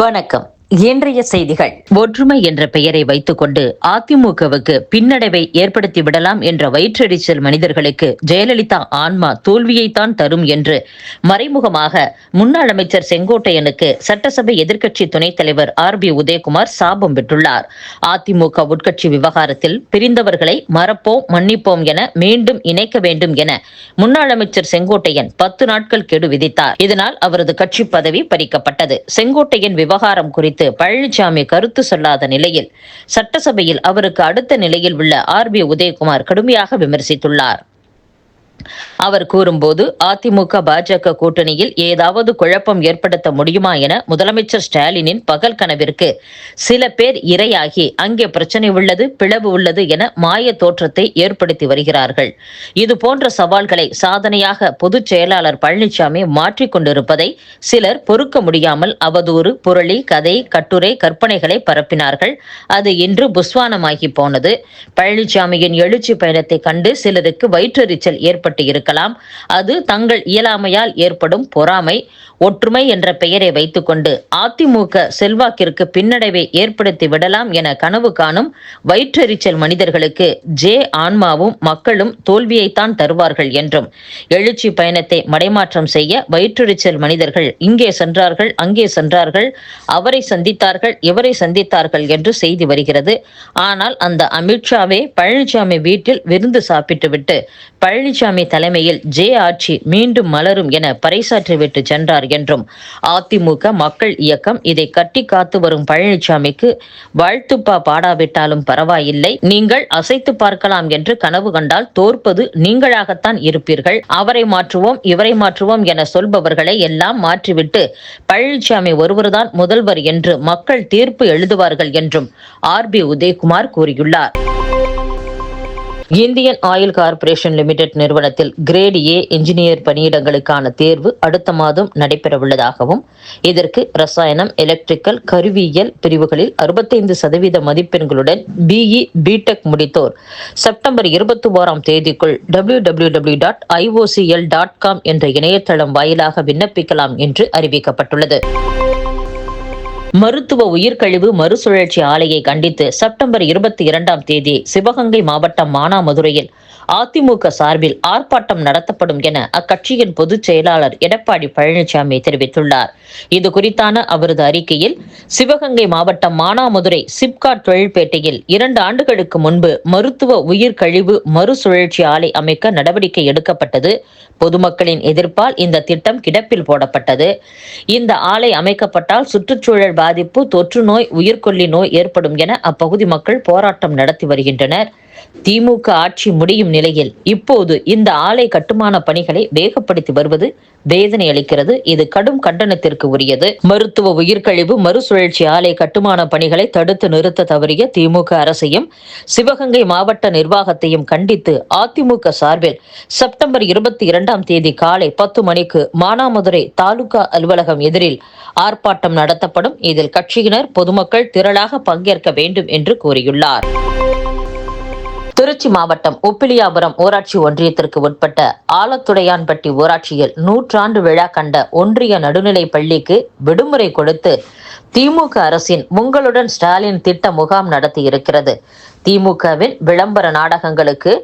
வணக்கம். இன்றைய செய்திகள். ஒற்றுமை என்ற பெயரை வைத்துக்கொண்டு அதிமுகவுக்கு பின்னடைவை ஏற்படுத்தி விடலாம் என்ற வயிற்றெரிச்சல் மனிதர்களுக்கு ஜெயலலிதா ஆன்மா தோல்வியைத்தான் தரும் என்று மறைமுகமாக முன்னாள் அமைச்சர் செங்கோட்டையனுக்கு சட்டசபை எதிர்க்கட்சி துணைத் தலைவர் ஆர் பி உதயகுமார் சாபம் விட்டுள்ளார். அதிமுக உட்கட்சி விவகாரத்தில் பிரிந்தவர்களை மறப்போம் மன்னிப்போம் என மீண்டும் இணைக்க வேண்டும் என முன்னாள் அமைச்சர் செங்கோட்டையன் பத்து நாட்கள் கெடு விதித்தார். இதனால் அவரது கட்சி பதவி பறிக்கப்பட்டது. செங்கோட்டையன் விவகாரம் குறித்து பழனிசாமி கருத்து சொல்லாத நிலையில் சட்டசபையில் அவருக்கு அடுத்த நிலையில் உள்ள ஆர் பி உதயகுமார் கடுமையாக விமர்சித்துள்ளார். அவர் கூறும்போது அதிமுக பாஜக கூட்டணியில் ஏதாவது குழப்பம் ஏற்படுத்த முடியுமா என முதலமைச்சர் ஸ்டாலினின் பகல் கனவிற்கு சில பேர் இரையாகி அங்கே பிரச்சனை உள்ளது பிளவு உள்ளது என மாய தோற்றத்தை ஏற்படுத்தி வருகிறார்கள். இது போன்ற சவால்களை சாதனையாக பொதுச் செயலாளர் பழனிசாமி மாற்றிக் கொண்டிருப்பதை சிலர் பொறுக்க முடியாமல் அவதூறு புரளி கதை கட்டுரை கற்பனைகளை பரப்பினார்கள். அது இன்று புஸ்வானமாகி போனது. பழனிசாமியின் எழுச்சி பயணத்தை கண்டு சிலருக்கு வயிற்றெரிச்சல் ஏற்பட்டு இருக்கலாம். அது தங்கள் இயலாமையால் ஏற்படும் பொறாமை ஒற்றுமை என்ற பெயரை வைத்துக்கொண்டு அதிமுக செல்வாக்கிற்கு பின்னடைவை ஏற்படுத்தி விடலாம் என கனவு காணும் வயிற்றெரிச்சல் மனிதர்களுக்கு ஜே ஆன்மாவும் மக்களும் தோல்வியைத்தான் தருவார்கள் என்றும். எழுச்சி பயணத்தை மடைமாற்றம் செய்ய வயிற்றெரிச்சல் மனிதர்கள் இங்கே சென்றார்கள் அங்கே சென்றார்கள் அவரை சந்தித்தார்கள் இவரை சந்தித்தார்கள் என்று செய்தி வருகிறது. ஆனால் அந்த அமித்ஷாவே பழனிசாமி வீட்டில் விருந்து சாப்பிட்டுவிட்டு பழனிசாமி தலைமையில் ஜே ஆட்சி மீண்டும் மலரும் என பறைசாற்றிவிட்டு சென்றார் என்றும் அதிமுக மக்கள் இயக்கம் இதை கட்டி காத்து வரும் பழனிசாமிக்கு வாழ்த்துப்பா பாடாவிட்டாலும் பரவாயில்லை. நீங்கள் அசைத்து பார்க்கலாம் என்று கனவு கண்டால் தோற்பது நீங்களாகத்தான் இருப்பீர்கள். அவரை மாற்றுவோம் இவரை மாற்றுவோம் என சொல்பவர்களை எல்லாம் மாற்றிவிட்டு பழனிசாமி ஒருவர்தான் முதல்வர் என்று மக்கள் தீர்ப்பு எழுதுவார்கள் என்றும் ஆர் பி உதயகுமார் கூறியுள்ளார். இந்தியன் ஆயில் கார்ப்பரேஷன் லிமிடெட் நிறுவனத்தில் கிரேட் ஏ இன்ஜினியர் பணியிடங்களுக்கான தேர்வு அடுத்த மாதம் நடைபெறவுள்ளதாகவும் இதற்கு ரசாயனம் எலக்ட்ரிக்கல் கருவியியல் பிரிவுகளில் அறுபத்தைந்து சதவீத மதிப்பெண்களுடன் பிஇ பிடெக் முடித்தோர். செப்டம்பர் இருபத்தி ஓராம் தேதிக்குள் W W W dot IOCL dot com என்ற இணையதளம் வாயிலாக விண்ணப்பிக்கலாம் என்று அறிவிக்கப்பட்டுள்ளது. மருத்துவ உயிர்கழிவு மறுசுழற்சி ஆலையை கண்டித்து செப்டம்பர் இருபத்தி இரண்டாம் தேதி சிவகங்கை மாவட்டம் மானாமதுரையில் அதிமுக சார்பில் ஆர்ப்பாட்டம் நடத்தப்படும் என அக்கட்சியின் பொதுச் செயலாளர் எடப்பாடி பழனிசாமி தெரிவித்துள்ளார். இது குறித்தான அவரது அறிக்கையில் சிவகங்கை மாவட்டம் மானாமதுரை சிப்காட் தொழில்பேட்டையில் இரண்டு ஆண்டுகளுக்கு முன்பு மருத்துவ உயிர்கழிவு மறுசுழற்சி ஆலை அமைக்க நடவடிக்கை எடுக்கப்பட்டது. பொதுமக்களின் எதிர்ப்பால் இந்த திட்டம் கிடப்பில் போடப்பட்டது. இந்த ஆலை அமைக்கப்பட்டால் சுற்றுச்சூழல் பாதிப்பு தொற்று நோய் உயிர்கொல்லி நோய் ஏற்படும் என அப்பகுதி மக்கள் போராட்டம் நடத்தி வருகின்றனர். திமுக ஆட்சி முடியும் நிலையில் இப்போது இந்த ஆலை கட்டுமான பணிகளை வேகப்படுத்தி வருவது வேதனை அளிக்கிறது. இது கடும் கண்டனத்திற்கு உரியது. மருத்துவ உயிர்கழிவு மறுசுழற்சி ஆலை கட்டுமான பணிகளை தடுத்து நிறுத்த தவறிய திமுக அரசையும் சிவகங்கை மாவட்ட நிர்வாகத்தையும் கண்டித்து அதிமுக சார்பில் செப்டம்பர் இருபத்தி இரண்டாம் தேதி காலை பத்து மணிக்கு மானாமதுரை தாலுகா அலுவலகம் எதிரில் ஆர்ப்பாட்டம் நடத்தப்படும். இதில் கட்சியினர் பொதுமக்கள் திரளாக பங்கேற்க வேண்டும் என்று கூறியுள்ளார். திருச்சி மாவட்டம் உப்பிலியாபுரம் ஊராட்சி ஒன்றியத்திற்கு உட்பட்ட ஆலத்துடையான்பட்டி ஊராட்சியில் நூற்றாண்டு விழா கண்ட ஒன்றிய நடுநிலை பள்ளிக்கு விடுமுறை கொடுத்து திமுக அரசின் உங்களுடன் ஸ்டாலின் திட்ட முகாம் நடத்தி இருக்கிறது திமுகவின் விளம்பர நாடகங்களுக்கு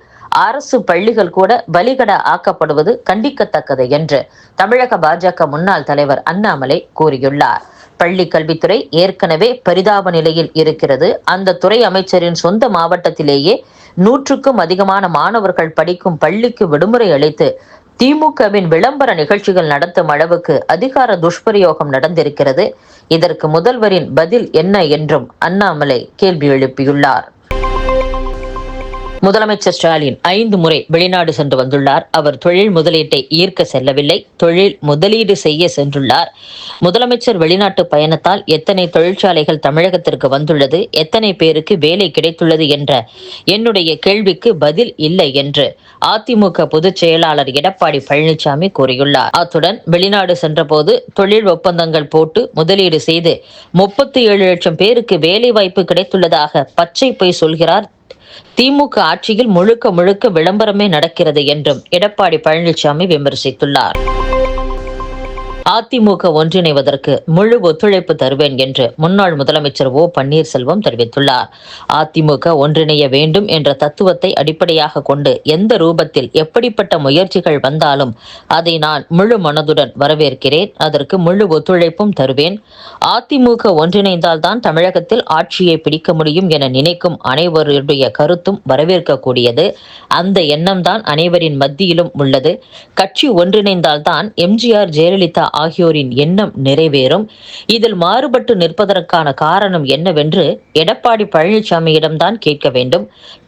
அரசு பள்ளிகள் கூட பலிகட ஆக்கப்படுவது கண்டிக்கத்தக்கது என்று தமிழக பாஜக முன்னாள் தலைவர் அண்ணாமலை கூறியுள்ளார். பள்ளி கல்வித்துறை ஏற்கனவே பரிதாப நிலையில் இருக்கிறது. அந்த துறை அமைச்சரின் சொந்த மாவட்டத்திலேயே நூற்றுக்கும் அதிகமான மாணவர்கள் படிக்கும் பள்ளிக்கு விடுமுறை அளித்து திமுகவின் விளம்பர நிகழ்ச்சிகள் நடத்தும் அளவுக்கு அதிகார துஷ்பிரயோகம் நடந்திருக்கிறது. இதற்கு முதல்வரின் பதில் என்ன என்றும் அண்ணாமலை கேள்வி எழுப்பியுள்ளார். முதலமைச்சர் ஸ்டாலின் ஐந்து முறை வெளிநாடு சென்று வந்துள்ளார். அவர் தொழில் முதலீட்டை ஈர்க்க செல்லவில்லை. தொழில் முதலீடு செய்ய சென்றுள்ளார். முதலமைச்சர் வெளிநாட்டு பயணத்தால் எத்தனை தொழிற்சாலைகள் தமிழகத்திற்கு வந்துள்ளது? எத்தனை பேருக்கு வேலை கிடைத்துள்ளது என்ற என்னுடைய கேள்விக்கு பதில் இல்லை என்று அதிமுக பொதுச் செயலாளர் எடப்பாடி பழனிசாமி கூறியுள்ளார். அத்துடன் வெளிநாடு சென்றபோது தொழில் ஒப்பந்தங்கள் போட்டு முதலீடு செய்து முப்பத்தி ஏழு லட்சம் பேருக்கு வேலை வாய்ப்பு கிடைத்துள்ளதாக பச்சை பொய் சொல்கிறார் திமுக ஆட்சியில் முழுக்க முழுக்க விளம்பரமே நடக்கிறது என்றும் எடப்பாடி பழனிசாமி விமர்சித்துள்ளார். அதிமுக ஒன்றிணைவதற்கு முழு ஒத்துழைப்பு தருவேன் என்று முன்னாள் முதலமைச்சர் ஓ பன்னீர்செல்வம் தெரிவித்துள்ளார். அதிமுக ஒன்றிணைய வேண்டும் என்ற தத்துவத்தை அடிப்படையாக கொண்டு எந்த ரூபத்தில் எப்படிப்பட்ட முயற்சிகள் வந்தாலும் அதை நான் முழு மனதுடன் வரவேற்கிறேன். அதற்கு முழு ஒத்துழைப்பும் தருவேன். அதிமுக ஒன்றிணைந்தால்தான் தமிழகத்தில் ஆட்சியை பிடிக்க முடியும் என நினைக்கும் அனைவருடைய கருத்தும் வரவேற்கக்கூடியது. அந்த எண்ணம்தான் அனைவரின் மத்தியிலும் உள்ளது. கட்சி ஒன்றிணைந்தால்தான் எம்ஜிஆர் ஜெயலலிதா ஆகியோரின் எண்ணம் நிறைவேறும். இதில் மாறுபட்டு நிற்பதற்கான காரணம் என்னவென்று எடப்பாடி பழனிசாமியிடம்தான் கேட்க வேண்டும்.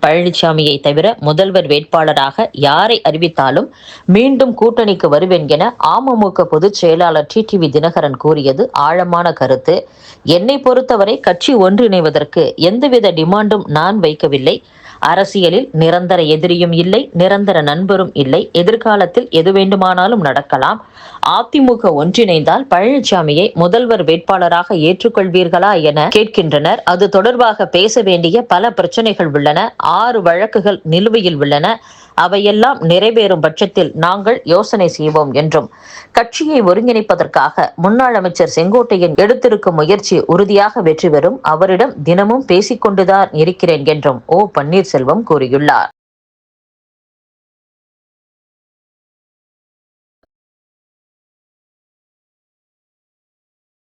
பழனிசாமியை தவிர முதல்வர் வேட்பாளராக யாரை அறிவித்தாலும் மீண்டும் கூட்டணிக்கு வருவேன் என அமமுக பொதுச் செயலாளர் டிடிவி தினகரன் கூறியது ஆழமான கருத்து. என்னை பொறுத்தவரை கட்சி ஒன்றிணைவதற்கு எந்தவித டிமாண்டும் நான் வைக்கவில்லை. அரசியலில் நிரந்தர எதிரியும் இல்லை நிரந்தர நண்பரும் இல்லை. எதிர்காலத்தில் எது வேண்டுமானாலும் நடக்கலாம். அதிமுக ஒன்றிணைந்தால் பழனிசாமியை முதல்வர் வேட்பாளராக ஏற்றுக்கொள்வீர்களா என கேட்கின்றனர். அது தொடர்பாக பேச வேண்டிய பல பிரச்சனைகள் உள்ளன. ஆறு வழக்குகள் நிலுவையில் உள்ளன. அவையெல்லாம் நிறைவேறும் பட்சத்தில் நாங்கள் யோசனை செய்வோம் என்றும். கட்சியை ஒருங்கிணைப்பதற்காக முன்னாள் அமைச்சர் செங்கோட்டையன் எடுத்திருக்கும் முயற்சி உறுதியாக வெற்றி பெறும். அவரிடம் தினமும் பேசிக்கொண்டுதான் இருக்கிறேன் என்றும் ஓ பன்னீர்செல்வம் கூறியுள்ளார்.